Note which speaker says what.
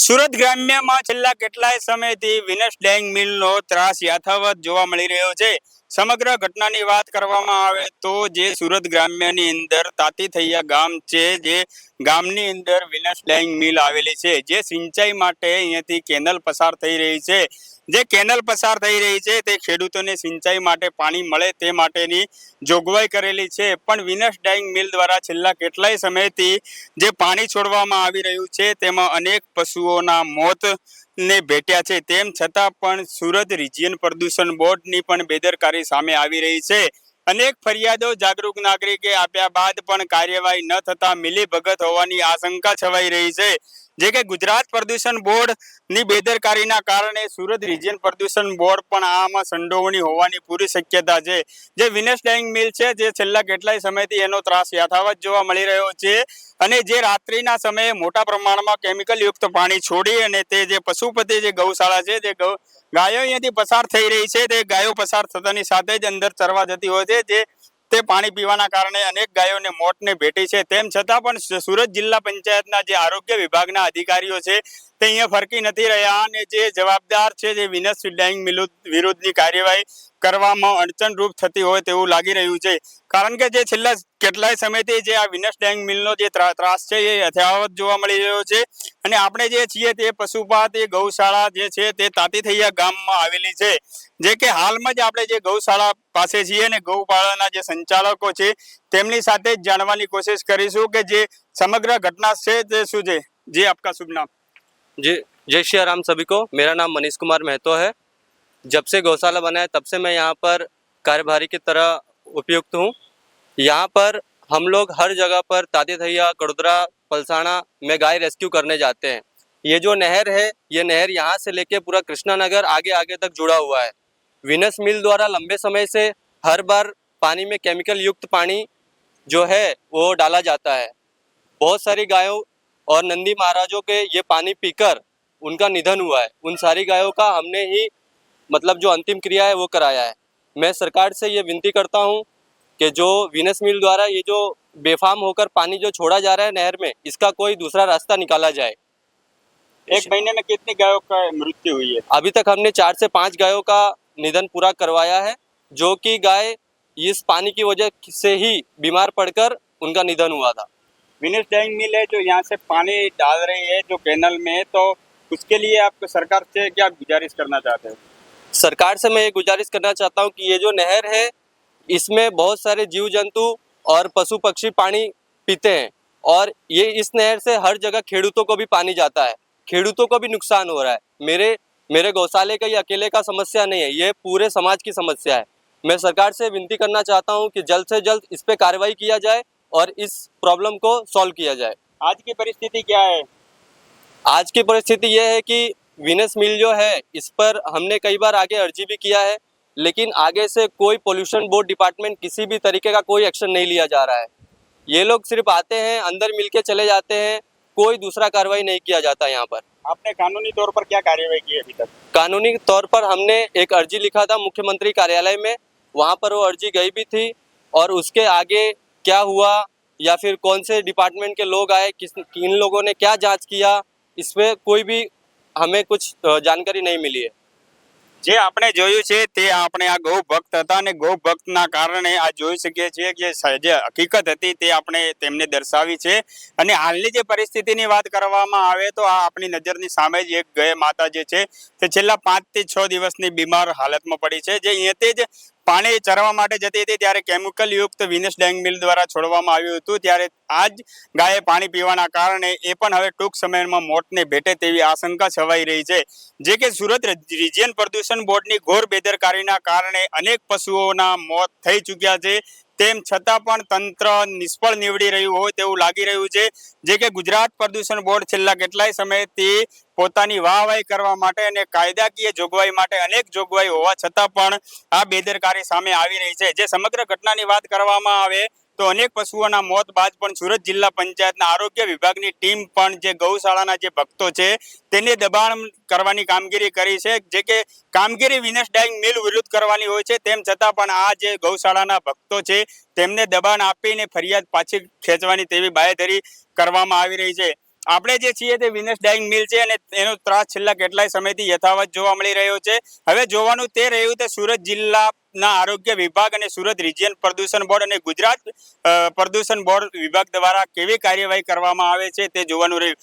Speaker 1: સુરત ગ્રામ્યમાં છેલ્લા કેટલાય સમયથી વિનસ ડેંગ મિલનો ત્રાસ યથાવત જોવા મળી રહ્યો છે. સમગ્ર ઘટનાની વાત કરવામાં આવે તો જે સુરત ગ્રામ્યની અંદર તાતી થૈયા ગામ છે, જે ગામની અંદર વિનસ ડેંગ મિલ આવેલી છે, જે સિંચાઈ માટે અહીંયાથી કેનલ પસાર થઈ રહી છે. જે કેનલ પસાર થઈ રહી છે તે ખેડૂતોને સિંચાઈ માટે પાણી મળે તે માટેની જોગવાઈ કરેલી છે. પણ વિનસ ડાઇંગ મિલ દ્વારા છેલ્લા કેટલાય સમયથી જે પાણી છોડવામાં આવી રહ્યું છે તેમાં અનેક પશુઓના મોત ને ભેટ્યા છે. તેમ છતાં પણ સુરત રિજિયન પ્રદૂષણ બોર્ડની પણ બેદરકારી સામે આવી રહી છે. અનેક ફરિયાદો જાગૃત નાગરિકે આપ્યા બાદ પણ કાર્યવાહી ન થતા મિલીભગત હોવાની આશંકા છવાઈ રહી છે. જે કે ગુજરાત પ્રદૂષણ બોર્ડની બેદરકારીના કારણે સુરત રિજિયન પ્રદૂષણ બોર્ડ પણ આમાં સંડોવણી હોવાની પૂરી શક્યતા છે. જે વિનેશ ડાઇંગ મિલ છે, જે છેલ્લા કેટલાય સમયથી એનો ત્રાસ યથાવત જોવા મળી રહ્યો છે અને જે રાત્રિના સમયે મોટા પ્રમાણમાં કેમિકલ યુક્ત પાણી છોડી અને તે જે પશુપતિ જે ગૌશાળા છે, જે ગાયો અહીંયાથી પસાર થઈ રહી છે, તે ગાયો પસાર થતાની સાથે જ અંદર ચરવા જતી હોય છે, જે તે પાણી પીવાના કારણે અનેક ગાયોને મોતને ભેટી છે. તેમ છતાં પણ સુરત જિલ્લા પંચાયતના જે આરોગ્ય વિભાગના અધિકારીઓ છે તે અહીંયા ફરકી નથી રહ્યા અને જે જવાબદાર છે, જે વિનસ ડાઇંગ વિરુદ્ધની કાર્યવાહી કરવામાં અડચણરૂપ થતી હોય તેવું લાગી રહ્યું છે. કારણ કે જે છેલ્લા કેટલાય સમયથી જે આ વિનસ ડાઇંગ મિલનો જે ત્રાસ છે, એ યથાવત જોવા મળી રહ્યો છે અને આપણે જે છીએ તે પશુપાત, એ ગૌશાળા જે છે તે તાતીથૈયા ગામમાં આવેલી છે. જે કે હાલમાં જ આપણે જે ગૌશાળા પાસે છીએ અને ગૌપાળાના જે સંચાલકો છે, તેમની સાથે જ જાણવાની કોશિશ કરીશું કે જે સમગ્ર ઘટના છે તે શું છે? જે, આપકા શુભ નામ.
Speaker 2: जी जय श्री राम सभी को। मेरा नाम मनीष कुमार महतो है। जब से गौशाला बना है, तब से मैं यहाँ पर कार्यभारी की तरह उपयुक्त हूँ। यहाँ पर हम लोग हर जगह पर ताती थैया कड़ोदरा, पलसाना में गाय रेस्क्यू करने जाते हैं। ये जो नहर है, ये नहर यहाँ से लेके पूरा कृष्णा नगर आगे आगे तक जुड़ा हुआ है। विनस मिल द्वारा लंबे समय से हर बार पानी में केमिकल युक्त पानी जो है, वो डाला जाता है। बहुत सारी गायों और नंदी महाराजों के ये पानी पीकर उनका निधन हुआ है। उन सारी गायों का हमने ही मतलब जो अंतिम क्रिया है वो कराया है। मैं सरकार से ये विनती करता हूँ कि जो विनस मिल द्वारा ये जो बेफाम होकर पानी जो छोड़ा जा रहा है नहर में इसका कोई दूसरा रास्ता निकाला जाए।
Speaker 1: एक महीने में कितनी गायों का मृत्यु हुई है?
Speaker 2: अभी तक हमने चार से पाँच गायों का निधन पूरा करवाया है जो कि गाय इस पानी की वजह से ही बीमार पड़कर उनका निधन हुआ था।
Speaker 1: विनेश डैंग मिल है जो यहाँ से पानी डाल रही है जो कैनल में तो उसके लिए आप सरकार से क्या गुजारिश करना चाहते हो?
Speaker 2: सरकार से मैं ये गुजारिश करना चाहता हूँ कि ये जो नहर है, इसमें बहुत सारे जीव जंतु और पशु पक्षी पानी पीते हैं और ये इस नहर से हर जगह खेडूतों को भी पानी जाता है। खेडूतों को भी नुकसान हो रहा है। मेरे मेरे गौशाले का ये अकेले का समस्या नहीं है, ये पूरे समाज की समस्या है। मैं सरकार से विनती करना चाहता हूँ कि जल्द से जल्द इस पर कार्रवाई किया जाए और इस प्रॉब्लम को सॉल्व किया जाए।
Speaker 1: आज की परिस्थिति क्या है?
Speaker 2: आज की परिस्थिति यह है कि विनस मिल जो है इस पर हमने कई बार आगे अर्जी भी किया है लेकिन आगे से कोई पोल्यूशन बोर्ड डिपार्टमेंट किसी भी तरीके का कोई एक्शन नहीं लिया जा रहा है। ये लोग सिर्फ़ आते हैं अंदर मिल चले जाते हैं कोई दूसरा कार्रवाई नहीं किया जाता यहाँ पर।
Speaker 1: आपने कानूनी तौर पर क्या कार्यवाही की है अभी तक?
Speaker 2: कानूनी तौर पर हमने एक अर्जी लिखा था मुख्यमंत्री कार्यालय में वहाँ पर वो अर्जी गई भी थी और उसके आगे क्या हुआ या फिर कौन से डिपार्टमेंट के लोग आए किस किन लोगों ने क्या जांच किया इसमें कोई भी हमें कुछ अ, जानकारी नहीं मिली है
Speaker 1: જે આપણે જોયું છે તે આપણે આ ગૌ ભક્ત હતા અને ગૌ ભક્તના કારણે આ જોઈ શકીએ છીએ કે સ- જે હકીકત હતી તે આપણે તેમને દર્શાવી છે અને હાલની જે પરિસ્થિતિની વાત કરવામાં આવે તો આ આપણી નજરની સામે જ એક ગયે માતા જે છે તે છેલ્લા પાંચથી છ દિવસની બીમાર હાલતમાં પડી છે જે અહીંયાથી જ પાણી ચરવા માટે જતી હતી ત્યારે કેમિકલ યુક્ત વિનેશ ડેંગ મિલ દ્વારા છોડવામાં આવ્યું હતું. ત્યારે આ જ ગાયે પાણી પીવાના કારણે એ પણ હવે ટૂંક સમયમાં મોતને ભેટે તેવી આશંકા છવાઈ રહી છે. જે કે સુરત રિજિયન પ્રદૂષણ બોર્ડની ઘોર બેદરકારીના કારણે અનેક પશુઓના મોત થઈ ચૂક્યા છે. તેમ છતાં પણ તંત્ર નિષ્ફળ નીવડી રહ્યું હોય તેવું લાગી રહ્યું છે. જે કે ગુજરાત પ્રદૂષણ બોર્ડ છેલ્લા કેટલાય સમયથી પોતાની વાહવાહી કરવા માટે અને કાયદાકીય જોગવાઈ માટે અનેક જોગવાઈ હોવા છતાં પણ આ બેદરકારી સામે આવી રહી છે. જે સમગ્ર ઘટનાની વાત કરવામાં આવે તો અનેક પશુઓના મોત બાદ પણ સુરત જિલ્લા પંચાયતના આરોગ્ય વિભાગની ટીમ પણ જે ગૌશાળાના જે ભક્તો છે, તેને દબાણ કરવાની કામગીરી કરી છે. જે કે કામગીરી વિનેશ ડાઇંગ મિલ વિરુદ્ધ કરવાની હોય છે. તેમ છતાં પણ આ જે ગૌશાળાના ભક્તો છે, તેમને દબાણ આપીને ફરિયાદ પાછી ખેંચવાની તેવી બાયધરી કરવામાં આવી રહી છે. આપણે જે છીએ તે વિનેસ ડાઇંગ મિલ છે અને એનો ત્રાસ છેલ્લા કેટલાય સમયથી યથાવત જોવા મળી રહ્યો છે. હવે જોવાનું તે રહ્યું તે સુરત જિલ્લાના આરોગ્ય વિભાગ અને સુરત રિજિયન પ્રદૂષણ બોર્ડ અને ગુજરાત પ્રદૂષણ બોર્ડ વિભાગ દ્વારા કેવી કાર્યવાહી કરવામાં આવે છે તે જોવાનું રહ્યું.